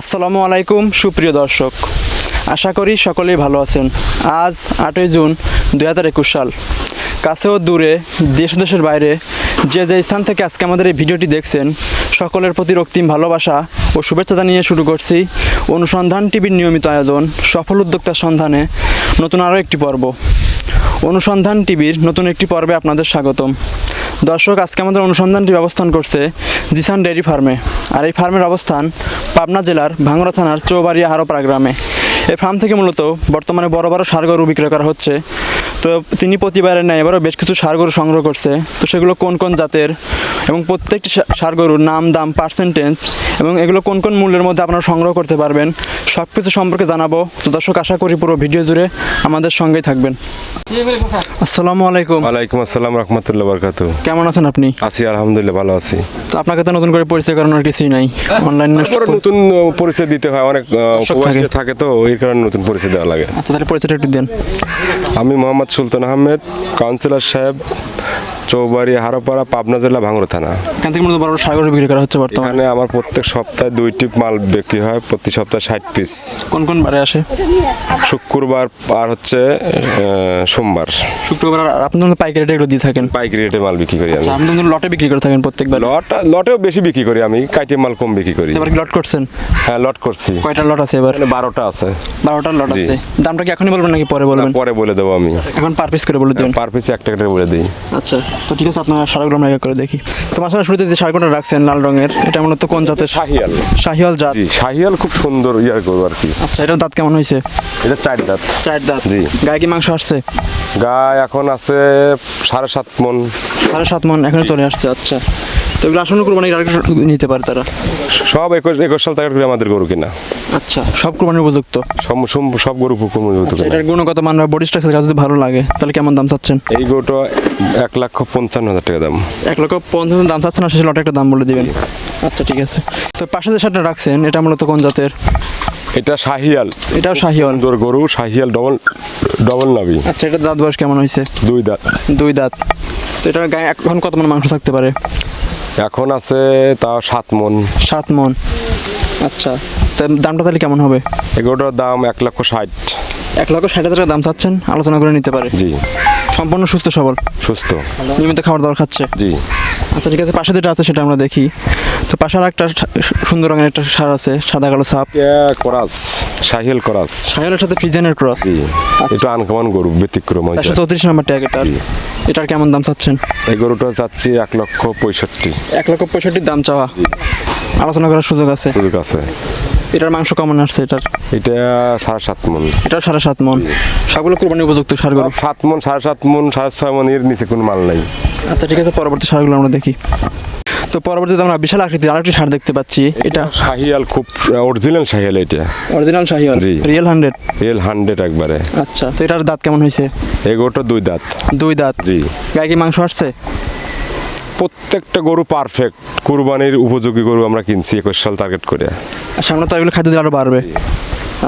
আসসালামু আলাইকুম, সুপ্রিয় দর্শক। আশা করি সকলেই ভালো আছেন। আজ আটই জুন দুই হাজার একুশ সাল। কাছে ও দূরে, দেশ দেশের বাইরে, যে যে স্থান থেকে আজকে আমাদের এই ভিডিওটি দেখছেন, সকলের প্রতি রক্তিম ভালোবাসা ও শুভেচ্ছা জানিয়ে শুরু করছি অনুসন্ধান টিভির নিয়মিত আয়োজন, সফল উদ্যোক্তার সন্ধানে নতুন আরও একটি পর্ব। অনুসন্ধান টিভির নতুন একটি পর্বে আপনাদের স্বাগতম। দর্শক, আজকে আমাদের অনুসন্ধানটি অবস্থান করছে জিসান ডেয়ারি ফার্মে। আর এই ফার্মের অবস্থান পাবনা জেলার ভাঙ্গরা থানার চৌবাড়িয়া হারোপাড়া গ্রামে। এই ফার্ম থেকে মূলত বর্তমানে বড় বড় সার গরু বিক্রয় করা হচ্ছে। তো তিনি প্রতিবারের ন্যায় এবারও বেশ কিছু সার গরু সংগ্রহ করছে। তো সেগুলো কোন কোন জাতের? এবং প্রত্যেকটি সার গরুর নাম দাম পার্সেন্টেজ এবং এগুলো কোন কোন মূল্যের মধ্যে আপনারা সংগ্রহ করতে পারবেন সব কিছু সম্পর্কে জানাব। তো দর্শক আশা করি পুরো ভিডিও জুড়ে আমাদের সঙ্গেই থাকবেন। আসসালামু আলাইকুম। ওয়ালাইকুম আসসালাম রহমতুল্লাহ বরকাত কেমন আছেন আপনি? আছি আলহামদুলিল্লাহ ভালো আছি। তো আপনাকে তো নতুন করে পরিচয় করানোর কিছুই নাই। অনলাইন নতুন পরিচয় দিতে হয় অনেক। থাকে। তো এই কারণে নতুন পরিচয় দেওয়া লাগে। আচ্ছা তাহলে পরিচয়টা একটু দেন। আমি মোহাম্মদ সুলতান আহমেদ কাউন্সিলর সাহেব চৌবাড়ি হারোপাড়া পাবনা জেলা ভাঙড় থানা। এখান থেকে মূলত বড় বড় সাগর বিক্রি করা হচ্ছে বর্তমানে? আমার প্রত্যেক সপ্তাহে দুইটি মাল বিক্রি হয় প্রতি সপ্তাহে ষাট পিস। কোন কোন বারে আসে? শুক্রবার আর হচ্ছে সোমবার। শুক্রবার আপনি পাইকারি রেটে এগুলো দিয়ে থাকেন। পাইকারি রেটে মাল বিক্রি করি আমি। আচ্ছা আপনি লটে বিক্রি করে থাকেন প্রত্যেকবার। লট লটেও বেশি বিক্রি করি আমি কাইটে মাল কম বিক্রি করি। এবার কি লট করছেন? হ্যাঁ লট করছি। কয়টা লট আছে এবার? বারোটা আছে। বারোটা লট আছে। দামটা কি এখনই বলবেন নাকি পরে বলবেন? পরে বলে দেবো আমি। এখন পার পিস করে বলে দিবেন পার পিসে একটা করে বলে দিই। আচ্ছা। তো ঠিক আছে আপনার সারগুলো আমরা করে দেখি। তো মাসালা শুরুতে যে সারগুলো রাখছেন লাল রঙের এটা মূলত কোন জাতের? শাহিয়াল। শাহিয়াল জাত। শাহিয়াল খুব সুন্দর ইয়ার করব আর কি। আচ্ছা এটার দাঁত কেমন হয়েছে? এটা চার দাঁত। চার দাঁত। জি। গায়ে কি মাংস আসছে? গায়ে এখন আছে সাড়ে সাত মন। সাড়ে সাত মন এখন চলে আসছে আচ্ছা। তো এগুলো আসন্ন কুরবানি নিতে পারে তারা? সব একুশ একুশ সাল টাকার করে আমাদের গরু কিনা। আচ্ছা সব কুরবানির উপযুক্ত? সব সব- গরু পুকুর মজুত আচ্ছা এটার গুণগত মান বা বডি স্ট্রাকচার যদি ভালো লাগে তাহলে কেমন দাম চাচ্ছেন? এই গরুটা এক লক্ষ পঞ্চান্ন হাজার টাকা দাম। এক লক্ষ পঞ্চাশ দাম চাচ্ছেন না শেষে লটে একটা দাম বলে দিবেন। আচ্ছা ঠিক আছে। তো পাশে যে শার্টটা রাখছেন এটা মূলত কোন জাতের? এটা শাহিয়াল। এটাও শাহিওয়াল সুন্দর গরু শাহিয়াল ডবল ডবল নাবি আচ্ছা এটা দাঁত বয়স কেমন হয়েছে? দুই দাঁত। দুই দাঁত। তো এটার গায়ে এখন কত মন মাংস থাকতে পারে? এখন আছে তা সাত মন। সাত মন। আচ্ছা দামটা তাহলে কেমন হবে? এগারোটার দাম এক লক্ষ ষাট। এক লক্ষ ষাট হাজার দাম চাচ্ছেন? আলোচনা করে নিতে পারে। জি। সম্পূর্ণ সুস্থ সবল। সুস্থ। নিয়মিত খাবার দাবার খাচ্ছে জি। আচ্ছা ঠিক আছে পাশে যেটা আছে সেটা আমরা দেখি। তো পাশে একটা সুন্দর রঙের একটা সার আছে সাদা কালো সাপ। করাস? শাহিয়াল করাস। সাহেলের সাথে ফ্রিজেনের ক্রস? এটা আনকমন গরু ব্যতিক্রম হয়েছে। চারশো চৌত্রিশ নম্বর ট্যাগ এটার জি। এটার কেমন দাম চাচ্ছেন? এই গরুটা চাচ্ছি এক লক্ষ পঁয়ষট্টি। এক লক্ষ পঁয়ষট্টির দাম চাওয়া। আলোচনা করার সুযোগ আছে। সুযোগ আছে। এটার মাংস কেমন আসছে এটার? এটা সাড়ে সাত মন। এটাও সাড়ে সাত মন। সবগুলো কুরবানি উপযুক্ত সার গরু। সাত মন সাড়ে সাত মন সাড়ে ছয় মন এর নিচে কোনো মাল নাই। আচ্ছা ঠিক আছে পরবর্তী সারগুলো আমরা দেখি। তো পরবর্তীতে আমরা বিশাল আকৃতির আরেকটি সার দেখতে পাচ্ছি। এটা শাহিয়াল খুব অরিজিনাল শাহিয়াল এটা। অরিজিনাল শাহিওয়াল জি। রিয়েল হান্ড্রেড রিয়েল হান্ড্রেড একবারে। আচ্ছা তো এটার দাঁত কেমন হয়েছে? এই গরুটা দুই দাঁত। দুই দাঁত? জি। গায়ে কি মাংস আসছে? প্রত্যেকটা গরু পারফেক্ট কুরবানির উপযোগী গরু আমরা কিনছি একুশ সাল টার্গেট করে। আর সামনে তো এগুলো খাদ্য দিলে আরও বাড়বে।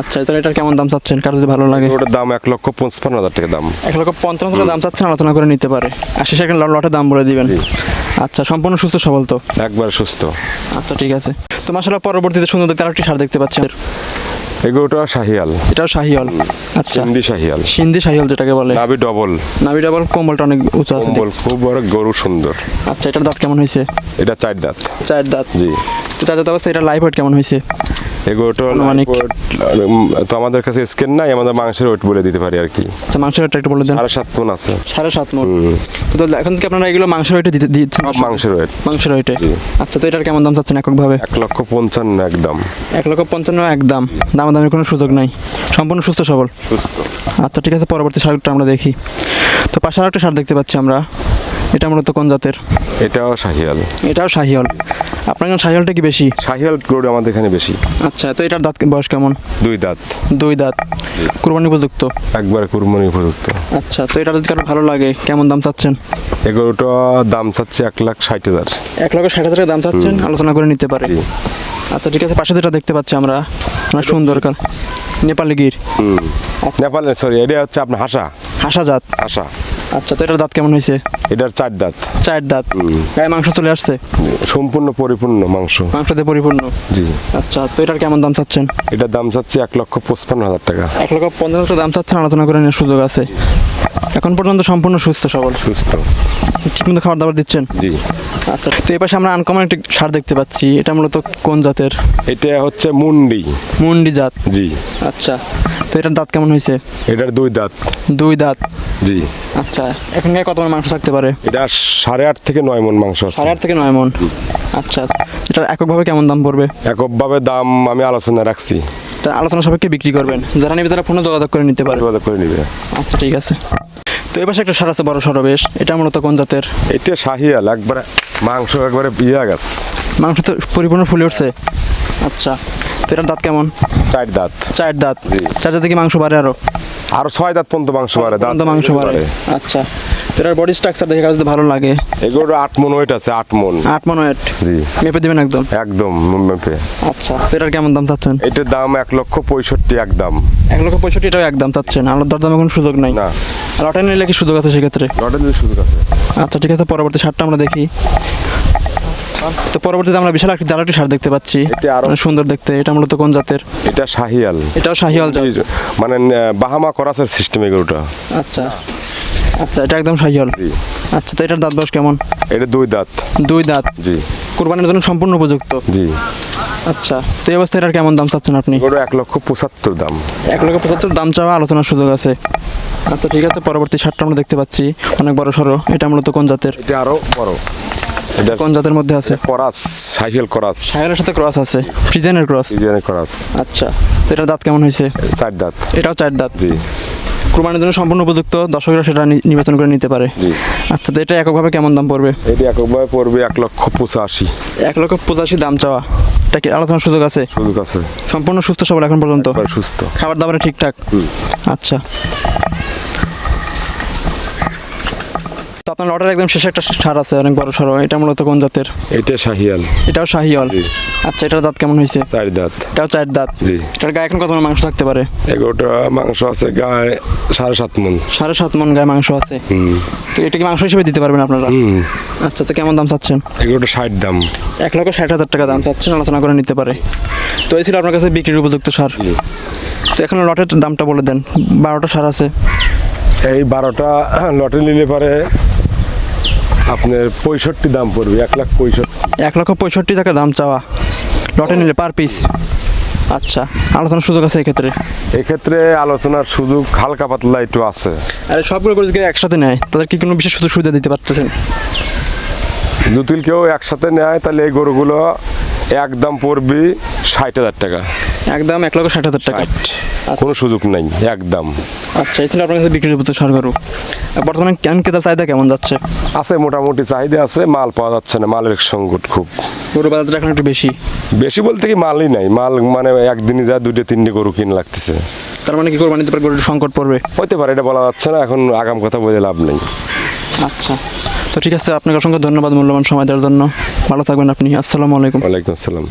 আচ্ছা তাহলে এটার কেমন দাম চাচ্ছেন? কার যদি ভালো লাগে। ওটার দাম এক লক্ষ পঞ্চান্ন হাজার টাকা দাম। এক লক্ষ পঞ্চান্ন হাজার দাম চাচ্ছেন আলোচনা করে নিতে পারে। আশি সেকেন্ড লটের দাম বলে দিবেন। আচ্ছা সম্পূর্ণ সুস্থ সবল তো? একবার সুস্থ। আচ্ছা ঠিক আছে। তো মাসাল্লাহ পরবর্তীতে সুন্দর দেখতে আরেকটি সার দেখতে পাচ্ছেন। এই গরুটা শাহিয়াল। এটাও শাহিয়াল। আচ্ছা। সিন্ধি শাহিয়াল। সিন্ধি শাহিয়াল যেটাকে বলে। নাবি ডবল। নাভি ডবল কোমলটা অনেক উঁচু আছে কোমল খুব বড় গরু সুন্দর। আচ্ছা এটার দাঁত কেমন হয়েছে? এটা চার দাঁত। চার দাঁত। জি। তো চার দাঁত অবস্থা এটা লাইফ ওয়েট কেমন হয়েছে? এই গরুটা তো আমাদের কাছে স্কেন নাই আমাদের মাংসের ওয়েট বলে দিতে পারি আর কি। আচ্ছা মাংসের রেটটা একটু বলে দেন। সাড়ে সাত মন আছে। সাড়ে সাত মন তো এখন থেকে আপনারা এগুলো মাংসের রেটে দিতে দিচ্ছেন সব মাংসের ওয়েট মাংসের জি। আচ্ছা তো এটার কেমন দাম চাচ্ছেন এককভাবে? এক লক্ষ পঞ্চান্ন একদম। এক লক্ষ পঞ্চান্ন একদম। দামাদামির কোনো সুযোগ নাই। সম্পূর্ণ সুস্থ সবল। সুস্থ। আচ্ছা ঠিক আছে পরবর্তী শার্টটা আমরা দেখি। তো পাশে আরেকটা শার্ট দেখতে পাচ্ছি আমরা। এটা মূলত কোন জাতের? এটাও শাহিয়াল এটাও শাহিওল আপনার এখানে শাহিওলটা কি বেশি? শাহিয়াল গরু আমাদের এখানে বেশি। আচ্ছা তো এটার দাঁত বয়স কেমন? দুই দাঁত। দুই দাঁত। কুরবানি উপযুক্ত? একবার কুরবানি উপযুক্ত। আচ্ছা তো এটা যদি কারও ভালো লাগে কেমন দাম চাচ্ছেন? এই গরুটা দাম চাচ্ছে এক লাখ ষাট হাজার। এক লাখ ষাট হাজার দাম চাচ্ছেন? আলোচনা করে নিতে পারে। আচ্ছা ঠিক আছে পাশে যেটা দেখতে পাচ্ছি আমরা অনেক সুন্দর কাল। নেপালি গির। নেপালের সরি এটা হচ্ছে আপনার হাসা। হাসা জাত। হাসা। আচ্ছা তো এটার দাঁত কেমন হয়েছে? এটার চার দাঁত। চার দাঁত। গায়ে মাংস চলে আসছে? সম্পূর্ণ পরিপূর্ণ মাংস। মাংসতে পরিপূর্ণ? জি। আচ্ছা তো এটার কেমন দাম চাচ্ছেন? এটার দাম চাচ্ছি এক লক্ষ পঁচপান্ন হাজার টাকা। এক লক্ষ পঞ্চাশ হাজার দাম চাচ্ছেন আলোচনা করে নেওয়ার সুযোগ আছে। এখন পর্যন্ত সম্পূর্ণ সুস্থ সবল। সুস্থ। ঠিকমতো খাবার দাবার দিচ্ছেন? জি। আচ্ছা তো এই পাশে আমরা আনকমন একটি সার দেখতে পাচ্ছি। এটা মূলত কোন জাতের? এটা হচ্ছে মুন্ডি। মুন্ডি জাত। জি। আচ্ছা তো এটার দাঁত কেমন হয়েছে? এটার দুই দাঁত। দুই দাঁত? জি। আচ্ছা এখন গায়ে কত মণ মাংস থাকতে পারে? এটা সাড়ে আট থেকে নয় মন মাংস আছে। সাড়ে আট থেকে নয় মন? আচ্ছা এটার এককভাবে কেমন দাম পড়বে? এককভাবে দাম আমি আলোচনা রাখছি। তা আলোচনা সাপেক্ষে বিক্রি করবেন। যারা নেবে তারা ফোনে যোগাযোগ করে নিতে পারে যোগাযোগ করে নিবে। আচ্ছা ঠিক আছে। তো এই পাশে একটা সার আছে বড় সড়ো বেশ এটা মূলত কোন জাতের? এটা শাহিয়াল একবারে মাংস একবারে ইয়া গাছ। মাংস তো পরিপূর্ণ ফুলে উঠছে। আচ্ছা তো এটার দাঁত কেমন? চার দাঁত। চার দাঁত। জি। চার দাঁতে কি মাংস বাড়ে আরও? আরও ছয় দাঁত পর্যন্ত মাংস বাড়ে দাঁত মাংস বাড়ে। আচ্ছা। এটার বডি স্ট্রাকচার দেখে কাছে ভালো লাগে। এগুলো আট মন ওয়েট আছে আট মন। আট মন ওয়েট জি। মেপে দেবেন একদম? একদম মেপে। আচ্ছা। তো এটার কেমন দাম চাচ্ছেন? এটার দাম এক লক্ষ পঁয়ষট্টি একদম এক লক্ষ পঁয়ষট্টি এটাও একদম চাচ্ছেন? আলাদা দরদামে কোনো সুযোগ নাই। না। আর নিলে কি সুযোগ আছে সেক্ষেত্রে? লটের যদি সুযোগ আছে। আচ্ছা ঠিক আছে পরবর্তী সারটা আমরা দেখি। তো পরবর্তীতে আমরা বিশাল একটি দাঁড়াটি সার দেখতে পাচ্ছি। এটা আরো- অনেক সুন্দর দেখতে এটা মূলত কোন জাতের? এটা শাহিয়াল। এটাও শাহিয়াল জাত। মানে বাহামা করাসের সিস্টেম এগুলোটা আচ্ছা। আচ্ছা এটা একদম শাহিওয়াল জি। আচ্ছা তো এটার দাঁত বয়স কেমন? এটা দুই দাঁত। দুই দাঁত। জি। কোরবানির জন্য সম্পূর্ণ উপযুক্ত? জি। আচ্ছা তো এই অবস্থায় এটার কেমন দাম চাচ্ছেন আপনি? এগুলো এক লক্ষ পঁচাত্তর দাম। এক লক্ষ পঁচাত্তর দাম চাওয়া আলোচনার সুযোগ আছে। আচ্ছা ঠিক আছে পরবর্তী সারটা আমরা দেখতে পাচ্ছি। অনেক বড় সড়ো। এটা মূলত কোন জাতের? এটা আরও বড়। এটা কোন জাতের মধ্যে আছে? করাস সাইকেল করাস। সাহেলের সাথে ক্রস আছে? ফ্রিজেনের ক্রস? ডিজাইনের করাস। আচ্ছা তো এটার দাঁত কেমন হয়েছে? চার দাঁত। এটাও চার দাঁত? জি। কুরবানির জন্য সম্পূর্ণ উপযুক্ত দর্শকরা সেটা নির্বাচন করে নিতে পারে। জি। আচ্ছা তো এটা এককভাবে কেমন দাম পড়বে? এটি এককভাবে পড়বে এক লক্ষ পঁচাশি। এক লক্ষ পঁচাশি দাম চাওয়া। এটা কি আলোচনার সুযোগ আছে? সুযোগ আছে। সম্পূর্ণ সুস্থ সবল এখন পর্যন্ত? সুস্থ। খাবার দাবারে ঠিকঠাক? আচ্ছা। তো আপনার লটের একদম শেষে একটা সার আছে অনেক বড় সড়ো এটা মূলত কোন জাতের? এটা শাহিয়াল। এটাও শাহিয়াল। আচ্ছা এটার দাঁত কেমন হয়েছে? চার দাঁত। এটাও চার দাঁত? জি। এটার গায়ে এখন কত মণ মাংস থাকতে পারে? এগারোটা মাংস আছে গায়ে সাড়ে সাত মন। সাড়ে সাত মন গায়ে মাংস আছে। হুম। তো এটা কি মাংস হিসেবে দিতে পারবেন আপনারা? হুম। আচ্ছা তো কেমন দাম চাচ্ছেন? এগারোটা ষাট দাম। এক লক্ষ ষাট হাজার টাকা দাম চাচ্ছেন আলোচনা করে নিতে পারে। তো এই ছিল আপনার কাছে বিক্রির উপযুক্ত সার। তো এখন লটের দামটা বলে দেন। বারোটা সার আছে। এই বারোটা লটে নিলে পারে আপনার পঁয়ষট্টি দাম পড়বে এক লাখ পঁয়ষট্টি। এক লক্ষ পঁয়ষট্টি টাকা দাম চাওয়া। লটে নিলে পার পিস আচ্ছা আলোচনার সুযোগ আছে এক্ষেত্রে? এক্ষেত্রে আলোচনার সুযোগ হালকা পাতলা একটু আছে। আর সবগুলো করে যদি একসাথে নেয় তাদের কি কোনো বিশেষ সুযোগ সুবিধা দিতে পারতেছেন? যদি কেউ একসাথে নেয় তাহলে এই গরুগুলো একদম পড়বে ষাট হাজার টাকা। একদম এক লক্ষ ষাট হাজার টাকা। কোনো সুযোগ নেই একদম। আচ্ছা এই ছিল আপনার কাছে বিক্রির উপযুক্ত সার গরু বর্তমানে কেন ক্রেতার চাহিদা কেমন যাচ্ছে? আছে মোটামুটি চাহিদা আছে মাল পাওয়া যাচ্ছে না মালের সংকট খুব। গরু বাজারটা এখন একটু বেশি? বেশি বলতে কি মালই নাই মাল মানে একদিনই যা দুটো তিনটে গরু কিনে লাগতেছে। তার মানে কি কোরবানিতে পারে গরুর সংকট পড়বে? হতে পারে এটা বলা যাচ্ছে না এখন আগাম কথা বলে লাভ নেই। আচ্ছা তো ঠিক আছে আপনাকে অসংখ্য ধন্যবাদ মূল্যবান সময় দেওয়ার জন্য। ভালো থাকবেন আপনি আসসালামু আলাইকুম। ওয়ালাইকুম আসসালাম।